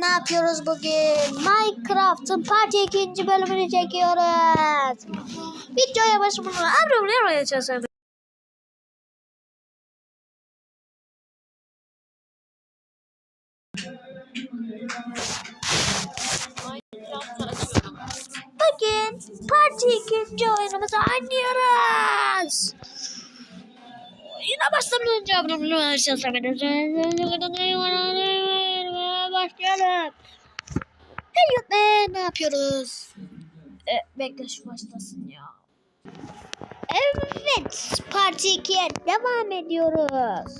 ne yapıyoruz bugün? Minecraft'ın parti ikinci bölümünü çekiyoruz. Videoya başlamadan abone olmayı. Bugün parti ikinci oyunumuzu oynuyoruz. Yine başlamadan önce abone olmayı Başlayalım. Hey be ne yapıyoruz? E, bekle şu başlasın ya. Evet parti 2'ye devam ediyoruz.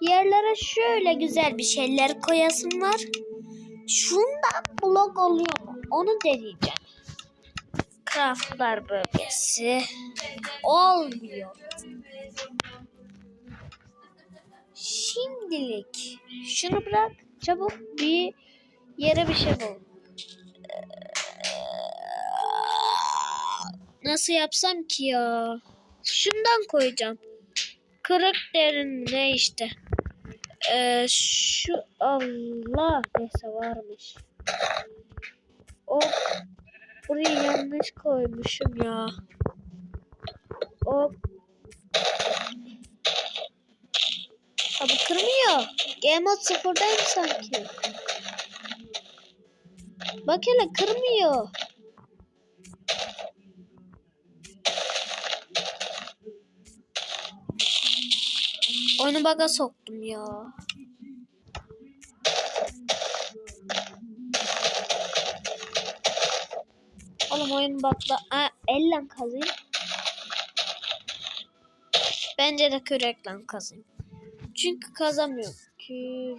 Yerlere şöyle güzel bir şeyler koyasın var. Şundan blok oluyor mu? Onu deneyeceğim. Craftlar bölgesi olmuyor. Şimdilik şunu bırak çabuk bir yere bir şey bul. Nasıl yapsam ki ya? Şundan koyacağım. Kırık derin ne işte. Ee, şu Allah neyse varmış. O burayı yanlış koymuşum ya. O bu kırmıyor. Game mode sıfırdayım sanki. Bak hele kırmıyor. Oyunu baga soktum ya. Oğlum oyun bakla. Aa, elle kazayım. Bence de kürekle kazayım. Çünkü kazamıyorum. Kür.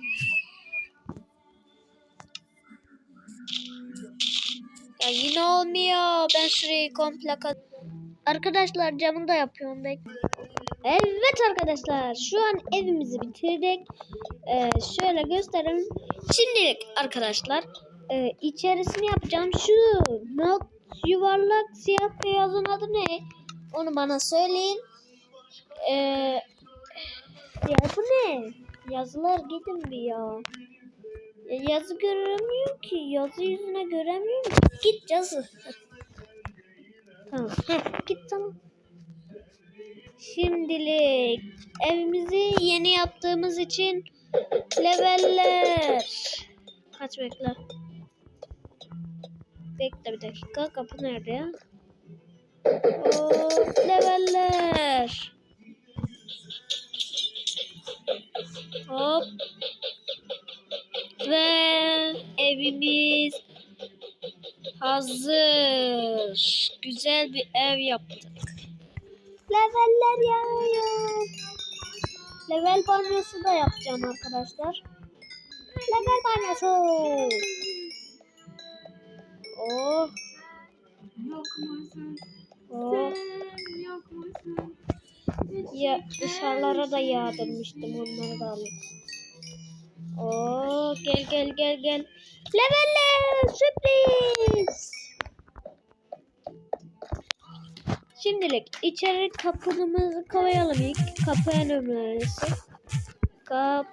Ya yine olmuyor. Ben şurayı komple kaz... Arkadaşlar camını da yapıyorum bekle. Evet arkadaşlar şu an evimizi bitirdik. Ee, şöyle göstereyim. Şimdilik arkadaşlar e, içerisini yapacağım. Şu not yuvarlak siyah beyazın adı ne? Onu bana söyleyin. Ee, ya bu ne? Yazılar gidin bir ya. ya. Yazı göremiyorum ki. Yazı yüzüne göremiyorum. Git yazı. Tamam. Heh, git tamam. Şimdilik evimizi yeni yaptığımız için leveller. Kaç bekle. Bekle bir dakika. Kapı nerede ya? Hop, leveller. Hop. Ve evimiz hazır. Güzel bir ev yaptık. Leveller yağıyor. Level banyosu da yapacağım arkadaşlar. Level banyosu. Oh. Yok musun? Oh. Sen yok musun? Ya dışarılara da yağdırmıştım onları da alayım. Oo gel gel gel gel. Leveller sürpriz. Şimdilik içeri kapımızı koyalım ilk. Kapı en. Kap.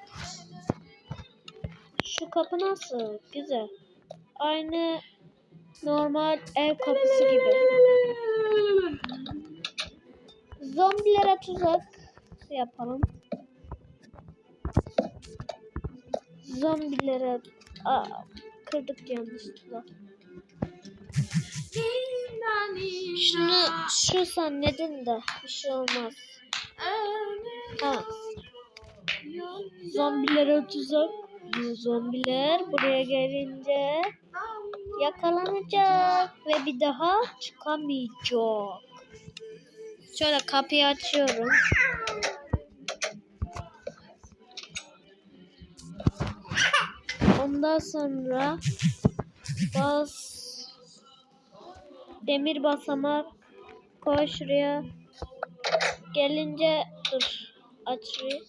Şu kapı nasıl? Güzel. Aynı normal ev kapısı gibi. Zombilere tuzak yapalım. Zombilere Aa, kırdık yanlışlıkla. Şunu şu zannedin de bir şey olmaz. Ha. Zombilere tuzak. Zombiler buraya gelince yakalanacak ve bir daha çıkamayacak. Şöyle kapıyı açıyorum. Ondan sonra bas demir basamak koy şuraya. Gelince dur aç şurayı.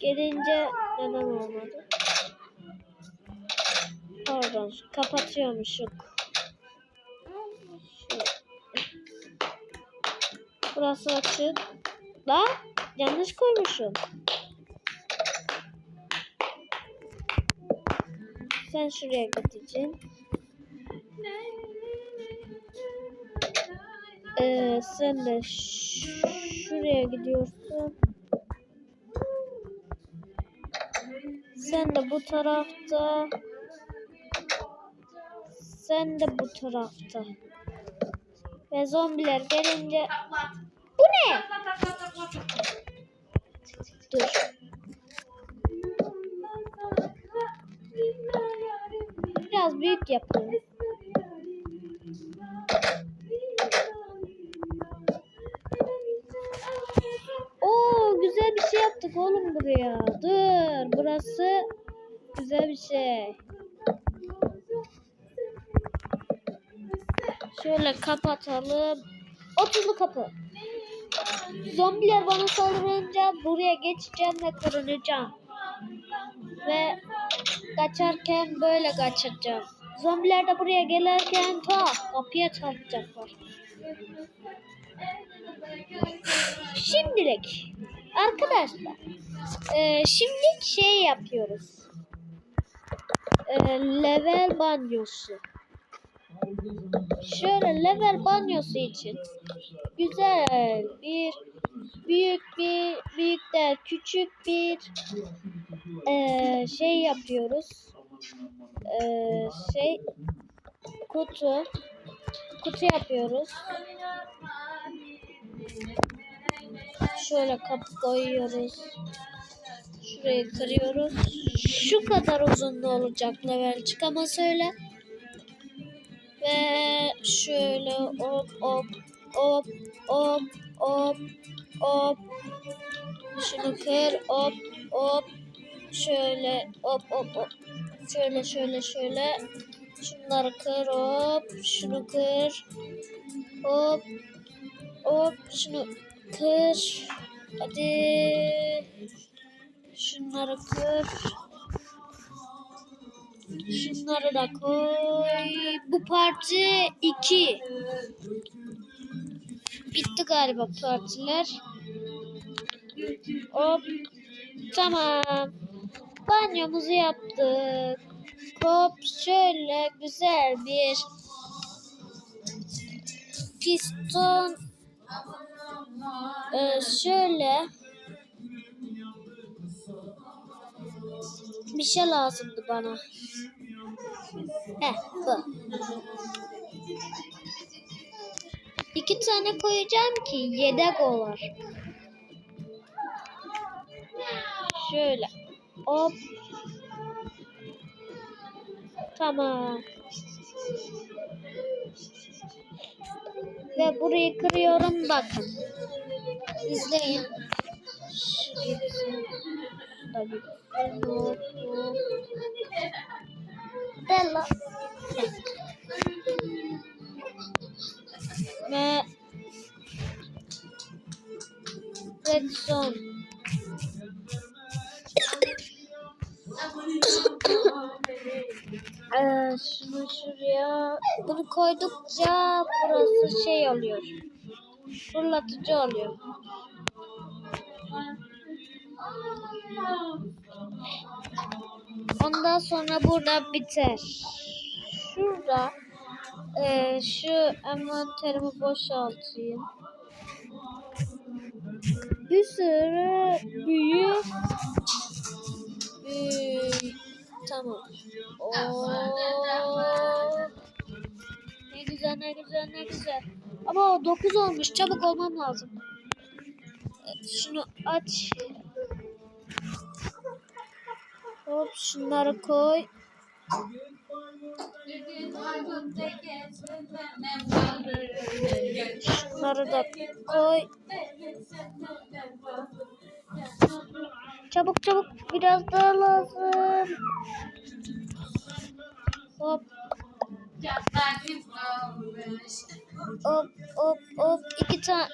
Gelince neden olmadı? Pardon kapatıyormuşuk. Şöyle. Burası açık. La yanlış koymuşum. Sen şuraya gideceksin. Ee, sen de şuraya gidiyorsun. Sen de bu tarafta. Sen de bu tarafta. Ve zombiler gelince... Bu ne? Dur. Biraz büyük yapalım. Oo güzel bir şey yaptık oğlum buraya. Dur burası güzel bir şey. Şöyle kapatalım. Otuzlu kapı. Zombiler bana saldırınca buraya geçeceğim ve kırılacağım. Ve kaçarken böyle kaçacağım. Zombiler de buraya gelirken ta kapıya çarpacaklar. Şimdilik arkadaşlar e, şimdilik şey yapıyoruz. E, level banyosu. Şöyle level banyosu için güzel bir büyük bir büyük de küçük bir e, şey yapıyoruz. E, şey kutu kutu yapıyoruz. Şöyle kapı koyuyoruz. Şurayı kırıyoruz. Şu kadar uzunluğu olacak level çıkaması öyle. Ve şöyle hop hop hop hop hop hop. Şunu kır hop hop. Şöyle hop hop hop. Şöyle şöyle şöyle. Şunları kır hop. Şunu kır. Hop. Hop. Şunu kır. Hadi. Şunları kır. Şunları da koy. Bu parti 2. Bitti galiba partiler. Hop. Tamam. Banyomuzu yaptık. Hop şöyle güzel bir piston ee, şöyle bir şey lazımdı bana. Heh bu. İki tane koyacağım ki yedek olur. Şöyle. Hop. Tamam. Ve burayı kırıyorum bakın. İzleyin. Bella. Ve Redson. Şuraya bunu koydukça burası şey oluyor. Fırlatıcı oluyor. Ondan sonra burada biter. Şurada e, şu envanterimi boşaltayım. Bir sürü büyük büyük tamam. Oo. Ne güzel ne güzel ne güzel. Ama o 9 olmuş. Çabuk olmam lazım. Şunu aç. Hop şunları koy. Şunları da koy. Çabuk çabuk biraz daha lazım. Hop hop hop hop iki tane.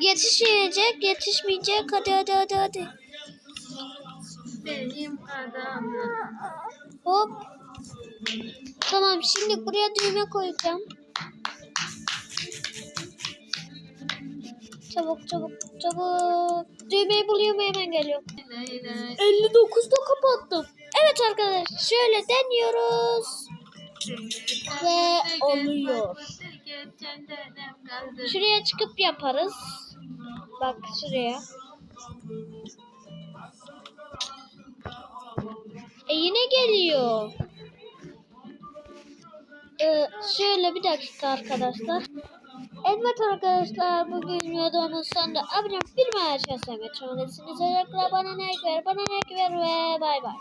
Yetişmeyecek yetişmeyecek hadi hadi hadi hadi. Benim adamım. Hop. Tamam şimdi buraya düğme koyacağım. Çabuk çabuk çabuk. düğmeyi buluyorum hemen geliyorum. 59'da kapattım. Evet arkadaşlar şöyle deniyoruz. Ve oluyor. Şuraya çıkıp yaparız. Bak şuraya. E yine geliyor. Ee, şöyle bir dakika arkadaşlar. Evet arkadaşlar bugün videomun sonunda abone bir maaş yasamak. Çoğunluğunuz bana ne ver, bana ne ver ve bay bay.